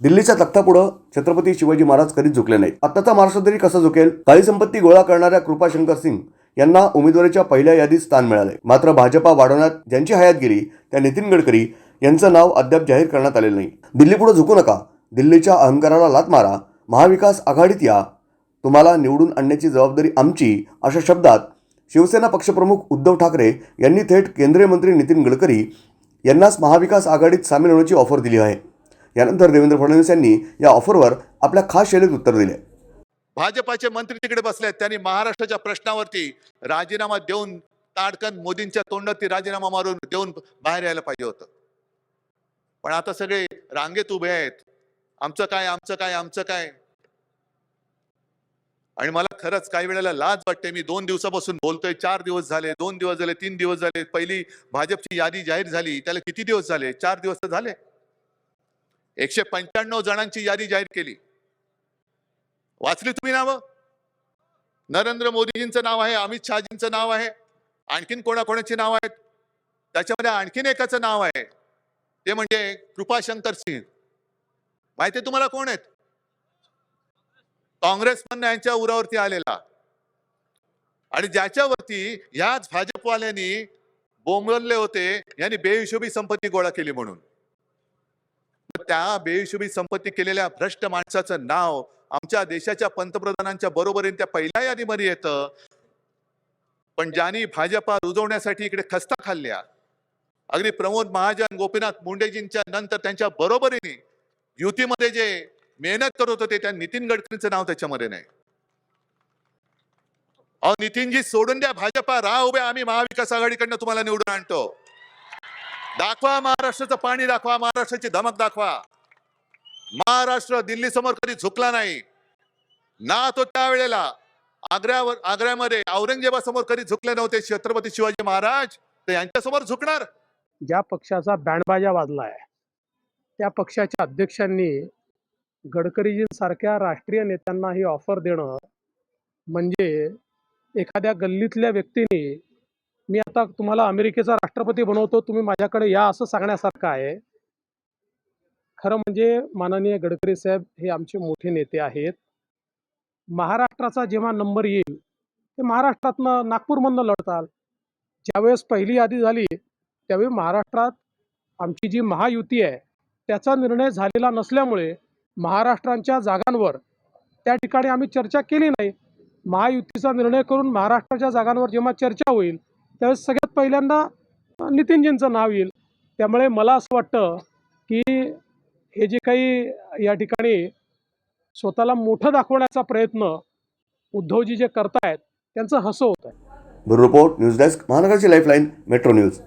दिल्लीच्या तख्तापुढं छत्रपती शिवाजी महाराज कधीच झुकले नाहीत. आत्ताचा महाराष्ट्र तरी कसा झुकेल? काही संपत्ती गोळा करणाऱ्या कृपाशंकर सिंग यांना उमेदवारीच्या पहिल्या यादीत स्थान मिळाले मात्र भाजपा वाढवण्यात ज्यांची हयात गेली त्या नितीन गडकरी यांचं नाव अद्याप जाहीर करण्यात आलेलं नाही. दिल्लीपुढे झुकू नका. दिल्लीच्या अहंकाराला लात मारा. महाविकास आघाडीत या. तुम्हाला निवडून आणण्याची जबाबदारी आमची अशा शब्दात शिवसेना पक्षप्रमुख उद्धव ठाकरे यांनी थेट केंद्रीय मंत्री नितीन गडकरी यांनाच महाविकास आघाडीत सामील होण्याची ऑफर दिली आहे. यानंतर देवेंद्र फडणवीस यांनी या ऑफरवर आपल्या खास शैलीत उत्तर दिले. भाजपाचे मंत्री तिकडे बसलेत त्यांनी महाराष्ट्राच्या प्रश्नावरती राजीनामा देऊन ताडकन मोदींच्या तोंडात राजीनामा मारून देऊन बाहेर यायला पाहिजे होतं. पण आता सगळे रांगेत उभे आहेत. आमचं काय आमचं काय आमचं काय? आणि मला खरंच काही वेळेला लाज वाटते. मी दोन दिवसापासून बोलतोय. चार दिवस झाले दोन दिवस झाले तीन दिवस झाले. पहिली भाजपची यादी जाहीर झाली. त्याला किती दिवस झाले? चार दिवस तर झाले. एकशे पंच्याण्णव जणांची यादी जाहीर केली. वाचली तुम्ही नावं? नरेंद्र मोदीजींचं नाव आहे अमित शहाजींचं नाव आहे आणखीन कोणाकोणाची नाव आहेत? त्याच्यामध्ये आणखीन एकाचं नाव आहे ते म्हणजे कृपाशंकर सिंग माहिती आहे तुम्हाला कोण आहेत? काँग्रेस पण यांच्या उरावरती आलेला. आणि ज्याच्यावरती ह्याच भाजपवाल्यांनी बोंबलले होते यांनी बेहिशोबी संपत्ती गोळा केली म्हणून. त्या बेहिशोबी संपत्ती केलेल्या भ्रष्ट माणसाचं नाव आमच्या देशाच्या पंतप्रधानांच्या बरोबरीने त्या पहिल्या यादीमध्ये येतं. पण ज्यांनी भाजपा रुजवण्यासाठी इकडे खस्ता खाल्ल्या अगदी प्रमोद महाजन गोपीनाथ मुंडेजींच्या नंतर त्यांच्या बरोबरीने युतीमध्ये जे मेहनत करत होते त्या नितीन गडकरींचं नाव त्याच्यामध्ये नाही. अहो नितीनजी सोडून द्या भाजपा राह उभ्या आम्ही महाविकास आघाडीकडनं तुम्हाला निवडून आणतो. दाखवा महाराष्ट्राचं पाणी दाखवा महाराष्ट्राची धमक दाखवा. महाराष्ट्र दिल्ली समोर कधी झुकला नाही. ना तो त्यावेळेला. आग्र्यावर आग्र्यामध्ये औरंगजेबासमोर कधी झुकले नव्हते छत्रपती शिवाजी महाराज? ते यांच्यासमोर झुकणार? ज्या पक्षाचा बँडबाजा वाजला आहे त्या पक्षाच्या अध्यक्षांनी गडकरीजींसारख्या राष्ट्रीय नेत्यांना ही ऑफर देणं म्हणजे एखाद्या गल्लीतल्या व्यक्तीने मी आता तुम्हाला अमेरिकेचा राष्ट्रपती बनवतो तुम्ही माझ्याकडे या असं सांगण्यासारखं आहे. खरं म्हणजे माननीय गडकरी साहेब हे आमचे मोठे नेते आहेत. महाराष्ट्राचा जेव्हा नंबर येईल ते महाराष्ट्रातनं नागपूरमधनं लढताल. ज्यावेळेस पहिली यादी झाली त्यावेळी महाराष्ट्रात आमची जी महायुती आहे त्याचा निर्णय झालेला नसल्यामुळे महाराष्ट्रांच्या जागांवर त्या ठिकाणी आम्ही चर्चा केली नाही. महायुतीचा निर्णय करून महाराष्ट्राच्या जागांवर जेव्हा चर्चा होईल त्यावेळेस सगळ्यात पहिल्यांदा नितीनजींचं नाव येईल. त्यामुळे मला असं वाटतं की हे जे काही या ठिकाणी स्वतःला मोठं दाखवण्याचा प्रयत्न उद्धवजी जे करतायत त्यांचं हसं होत आहे ब्युरो रिपोर्ट न्यूज डेस्क महानगरची लाईफलाईन मेट्रो न्यूज.